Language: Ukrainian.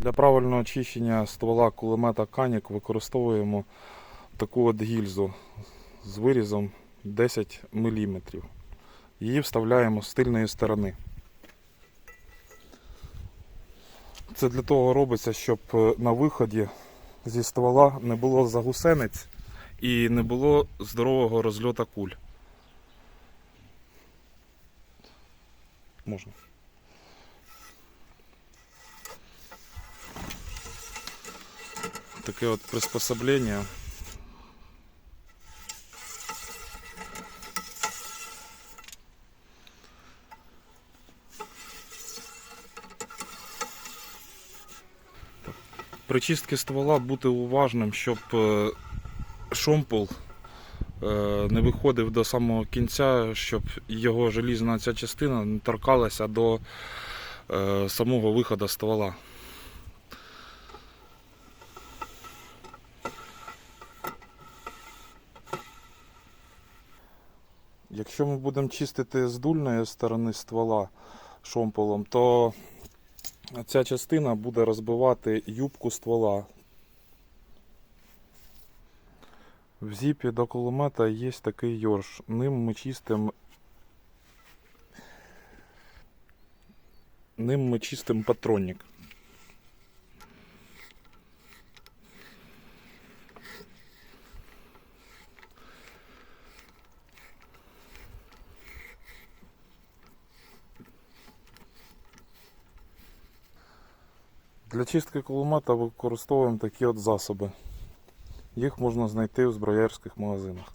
Для правильного очищення ствола кулемета Канік використовуємо таку от гільзу з вирізом 10 мм. Її вставляємо з тильної сторони. Це для того робиться, щоб е, на виході зі ствола не було загусениць і не було здорового розльота куль. Можна. Таке от приспособлення. При чистці ствола бути уважним, щоб е, шомпол е, не виходив до самого кінця, щоб його желізна ця частина не торкалася до е, самого виходу ствола. Якщо ми будемо чистити з дульної сторони ствола шомполом, то ця частина буде розбивати юбку ствола. В зіпі до кулемета є такий йорш. Ним ми чистимо. Ним ми чистимо патронник. Для чистки кулемета використовуємо такі от засоби. Їх можна знайти у зброярських магазинах.